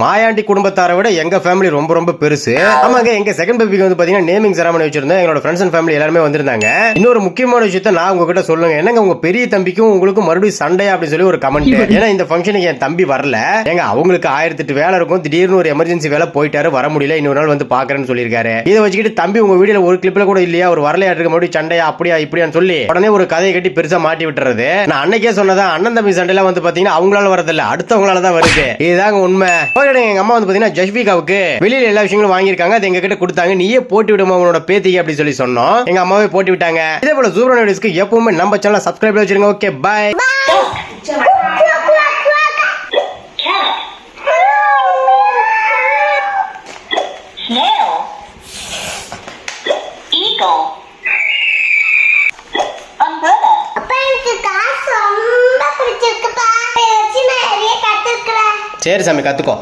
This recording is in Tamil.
மாயாண்டி குடும்பத்தாரை விட எங்க ஃபேமிலி ரொம்ப ரொம்ப பெருசு. ஆமாங்க எங்க செகண்ட் பேபிக்கு வந்து பாத்தீங்கன்னா நேமிங் செரமனி வச்சிருந்தோம் எங்களோட ஃப்ரெண்ட்ஸ் அண்ட் ஃபேமிலி எல்லாருமே வந்திருந்தாங்க. இன்னொரு முக்கியமான விஷயத்த நான் உங்ககிட்ட சொல்லுங்க. என்னங்க உங்க பெரிய தம்பிக்கும் உங்களுக்கும் மறுபடியும் சண்டையா அப்படின்னு சொல்லி ஒரு கமெண்ட் ஏன்னா இந்த ஃபங்க்ஷனுக்கு என் தம்பி வரல. ஏங்க அவங்களுக்கு ஆயிரத்தி எட்டு வேலை இருக்கும். திடீர்னு ஒரு எமர்ஜென்சி வேலை போயிட்டாரு வர முடியல. இன்னொரு நாள் வந்து பாக்குறேன்னு சொல்லியிருக்காரு. இதை வச்சுக்கிட்டு தம்பி உங்க வீடியோல ஒரு கிளிப்ல கூட இல்லையா? ஒரு வரலையாட்டு மறுபடியும் சண்டையா அப்படியா இப்படியான்னு சொல்லி உடனே ஒரு கதையை கட்டி பெருசா மாட்டி விட்டுறது. நான் அன்னைக்கே சொன்னதான் அண்ணன் தம்பி சண்டையில வந்து பாத்தீங்கன்னா அவங்களால வரதில்ல. அடுத்தவங்களால தான் வருது. இதுதாங்க உண்மை. ஓகே எங்க அம்மா வந்து பாத்தீங்கன்னா ஜஷ்விகாவுக்கு வெளியில எல்லா விஷயங்களும் வாங்கியிருக்காங்க. அது எங்க கிட்ட கொடுத்தாங்க. நீயே போட்டி விடுமா உன்னோட பேத்திக்கு அப்படி சொல்லி சொன்னோம். எங்க அம்மாவே போட்டி விட்டாங்க. இதே போல சூப்பரான வீடியோஸ்க்கு எப்பவுமே நம்ம சேனல் சப்ஸ்கிரைப் வச்சிருங்க. Okay bye Snail. Eagle. Umbrella. அப்பா எனக்கு காசு ரொம்ப பிடிச்சிருக்குப்பா இதை வச்சு நான் நிறைய கத்துக்கிறேன் சரி சாமி கத்துக்கோ.